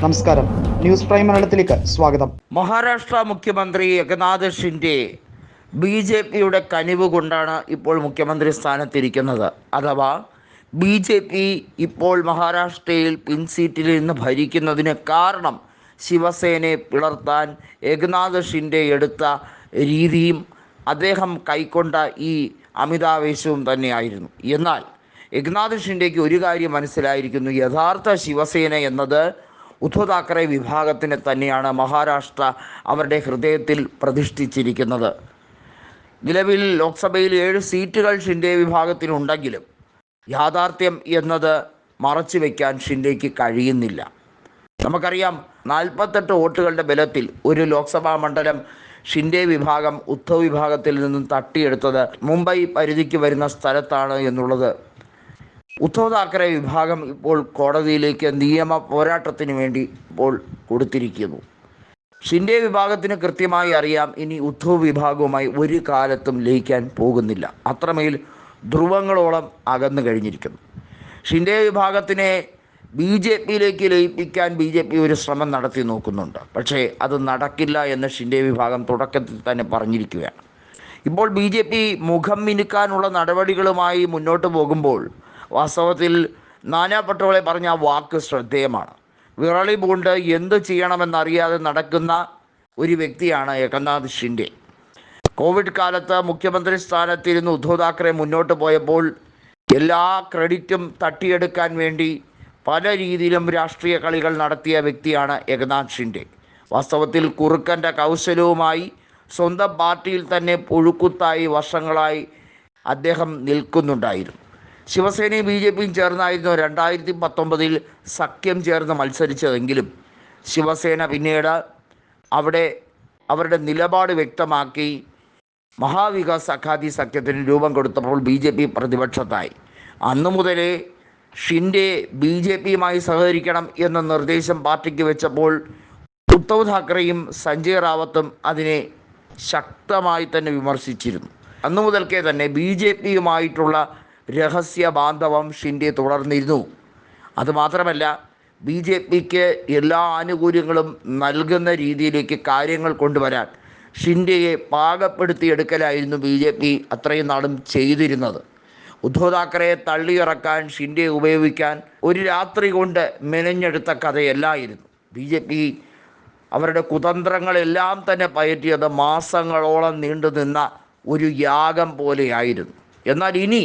നമസ്കാരം. News prime മലയാളത്തിലേക്ക് സ്വാഗതം. മഹാരാഷ്ട്ര മുഖ്യമന്ത്രി ഏകനാഥ് ഷിൻഡെ ബി ജെ പിയുടെ കനിവ് കൊണ്ടാണ് ഇപ്പോൾ മുഖ്യമന്ത്രി സ്ഥാനത്തിരിക്കുന്നത്. അഥവാ ബി ജെ പി ഇപ്പോൾ മഹാരാഷ്ട്രയിൽ പിൻസീറ്റിൽ നിന്ന് ഭരിക്കുന്നതിന് കാരണം ശിവസേനയെ പിളർത്താൻ ഏകനാഥ് ഷിൻഡെ എടുത്ത രീതിയും അദ്ദേഹം കൈക്കൊണ്ട ഈ അമിതാവേശവും തന്നെയായിരുന്നു. എന്നാൽ ഏകനാഥ് ഷിൻഡെക്ക് ഒരു കാര്യം മനസ്സിലായിരിക്കുന്നു. യഥാർത്ഥ ശിവസേന എന്നത് ഉദ്ധവ് താക്കറെ വിഭാഗത്തിന് തന്നെയാണ് മഹാരാഷ്ട്ര അവരുടെ ഹൃദയത്തിൽ പ്രതിഷ്ഠിച്ചിരിക്കുന്നത്. നിലവിൽ ലോക്സഭയിൽ ഏഴ് സീറ്റുകൾ ഷിൻഡെ വിഭാഗത്തിനുണ്ടെങ്കിലും യാഥാർത്ഥ്യം എന്നത് മറച്ചു വയ്ക്കാൻ ഷിൻഡേക്ക് കഴിയുന്നില്ല. നമുക്കറിയാം നാൽപ്പത്തെട്ട് വോട്ടുകളുടെ ബലത്തിൽ ഒരു ലോക്സഭാ മണ്ഡലം ഷിൻഡെ വിഭാഗം ഉദ്ധവ് വിഭാഗത്തിൽ നിന്നും തട്ടിയെടുത്തത് മുംബൈ പരിധിക്ക് വരുന്ന സ്ഥലത്താണ് എന്നുള്ളത് ഉദ്ധവ് താക്കറെ വിഭാഗം ഇപ്പോൾ കോടതിയിലേക്ക് നിയമ പോരാട്ടത്തിന് വേണ്ടി ഇപ്പോൾ കൊടുത്തിരിക്കുന്നു. ഷിൻഡെ വിഭാഗത്തിന് കൃത്യമായി അറിയാം ഇനി ഉദ്ധവ് വിഭാഗവുമായി ഒരു കാലത്തും ലയിക്കാൻ പോകുന്നില്ല. അത്രമേൽ ധ്രുവങ്ങളോളം അകന്നു കഴിഞ്ഞിരിക്കുന്നു. ഷിൻഡെ വിഭാഗത്തിനെ ബി ജെ പിയിലേക്ക് ലയിപ്പിക്കാൻ ബി ജെ പി ഒരു ശ്രമം നടത്തി നോക്കുന്നുണ്ട്. പക്ഷേ അത് നടക്കില്ല എന്ന് ഷിൻഡെ വിഭാഗം തുടക്കത്തിൽ തന്നെ പറഞ്ഞിരിക്കുകയാണ്. ഇപ്പോൾ ബി ജെ പി മുഖം മിനുക്കാനുള്ള നടപടികളുമായി മുന്നോട്ട് പോകുമ്പോൾ വാസ്തവത്തിൽ നാനാ പട്ടോളെ പറഞ്ഞ വാക്ക് ശ്രദ്ധേയമാണ്. വിറളി പൂണ്ട് എന്ത് ചെയ്യണമെന്നറിയാതെ നടക്കുന്ന ഒരു വ്യക്തിയാണ് ഏകനാഥ് ഷിൻഡെ. കോവിഡ് കാലത്ത് മുഖ്യമന്ത്രി സ്ഥാനത്തിരുന്ന് ഉദ്ധവ് താക്കറെ മുന്നോട്ട് പോയപ്പോൾ എല്ലാ ക്രെഡിറ്റും തട്ടിയെടുക്കാൻ വേണ്ടി പല രീതിയിലും രാഷ്ട്രീയ കളികൾ നടത്തിയ വ്യക്തിയാണ് ഏകനാഥ് ഷിൻഡെ. വാസ്തവത്തിൽ കുറുക്കന്റെ കൗശലവുമായി സ്വന്തം പാർട്ടിയിൽ തന്നെ പുഴുക്കുത്തായി വർഷങ്ങളായി അദ്ദേഹം നിൽക്കുന്നുണ്ടായിരുന്നു. ശിവസേനയും ബി ജെ പിയും ചേർന്നായിരുന്നു രണ്ടായിരത്തി പത്തൊമ്പതിൽ സഖ്യം ചേർന്ന് മത്സരിച്ചതെങ്കിലും ശിവസേന പിന്നീട് അവിടെ അവരുടെ നിലപാട് വ്യക്തമാക്കി മഹാവികാസ് അഖാദി സഖ്യത്തിന് രൂപം കൊടുത്തപ്പോൾ ബി ജെ പി പ്രതിപക്ഷത്തായി. അന്നു മുതലേ ഷിൻഡെ ബി ജെ പിയുമായി സഹകരിക്കണം എന്ന നിർദ്ദേശം പാർട്ടിക്ക് വെച്ചപ്പോൾ ഉദ്ധവ് താക്കറെയും സഞ്ജയ് റാവത്തും അതിനെ ശക്തമായി തന്നെ വിമർശിച്ചിരുന്നു. അന്നു മുതൽക്കേ തന്നെ ബി ജെ പിയുമായിട്ടുള്ള രഹസ്യ ബാന്ധവം ഷിൻഡെ തുടർന്നിരുന്നു. അതുമാത്രമല്ല ബി ജെ പിക്ക് എല്ലാ ആനുകൂല്യങ്ങളും നൽകുന്ന രീതിയിലേക്ക് കാര്യങ്ങൾ കൊണ്ടുവരാൻ ഷിൻഡെയെ പാകപ്പെടുത്തിയെടുക്കലായിരുന്നു ബി ജെ പി അത്രയും നാളും ചെയ്തിരുന്നത്. ഉദ്ധവ് താക്കറയെ തള്ളിയിറക്കാൻ ഷിൻഡെ ഉപയോഗിക്കാൻ ഒരു രാത്രി കൊണ്ട് മെനഞ്ഞെടുത്ത കഥയല്ലായിരുന്നു. ബി ജെ പി അവരുടെ കുതന്ത്രങ്ങളെല്ലാം തന്നെ പയറ്റിയത് മാസങ്ങളോളം നീണ്ടു നിന്ന ഒരു യാഗം പോലെയായിരുന്നു. എന്നാൽ ഇനി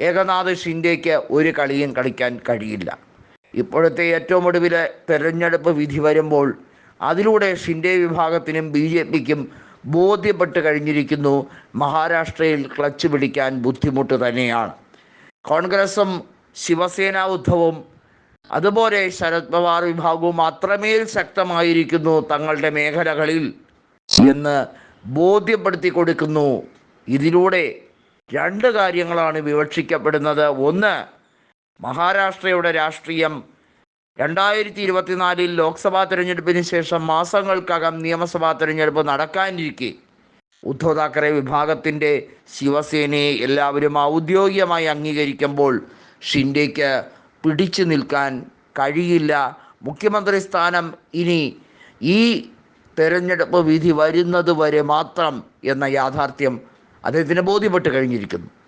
ഏകനാഥ് ഷിൻഡേക്ക് ഒരു കളിയും കളിക്കാൻ കഴിയില്ല. ഇപ്പോഴത്തെ ഏറ്റവും ഒടുവിലെ തെരഞ്ഞെടുപ്പ് വിധി വരുമ്പോൾ അതിലൂടെ ഷിൻഡെ വിഭാഗത്തിനും ബി ജെ പിക്കും ബോധ്യപ്പെട്ട് കഴിഞ്ഞിരിക്കുന്നു. മഹാരാഷ്ട്രയിൽ ക്ലച്ച് പിടിക്കാൻ ബുദ്ധിമുട്ട് തന്നെയാണ്. കോൺഗ്രസും ശിവസേന ഉദ്ധവും അതുപോലെ ശരത് പവാർ വിഭാഗവും അത്രമേൽ ശക്തമായിരിക്കുന്നു തങ്ങളുടെ മേഖലകളിൽ എന്ന് ബോധ്യപ്പെടുത്തി കൊടുക്കുന്നു. ഇതിലൂടെ രണ്ട് കാര്യങ്ങളാണ് വിവക്ഷിക്കപ്പെടുന്നത്. ഒന്ന് മഹാരാഷ്ട്രയുടെ രാഷ്ട്രീയം. രണ്ടായിരത്തി ഇരുപത്തിനാലിൽ ലോക്സഭാ തെരഞ്ഞെടുപ്പിന് ശേഷം മാസങ്ങൾക്കകം നിയമസഭാ തെരഞ്ഞെടുപ്പ് നടക്കാനിരിക്കെ. ഉദ്ധവ് താക്കറെ വിഭാഗത്തിന്റെ ശിവസേനയെ എല്ലാവരും ഔദ്യോഗികമായി അംഗീകരിക്കുമ്പോൾ ഷിൻഡേക്ക് പിടിച്ചു നിൽക്കാൻ കഴിയില്ല. മുഖ്യമന്ത്രി സ്ഥാനം ഇനി ഈ തെരഞ്ഞെടുപ്പ് വിധി വരുന്നത് വരെ മാത്രം എന്ന യാഥാർത്ഥ്യം അദ്ദേഹത്തിന് ബോധ്യപ്പെട്ട് കഴിഞ്ഞിരിക്കുന്നു.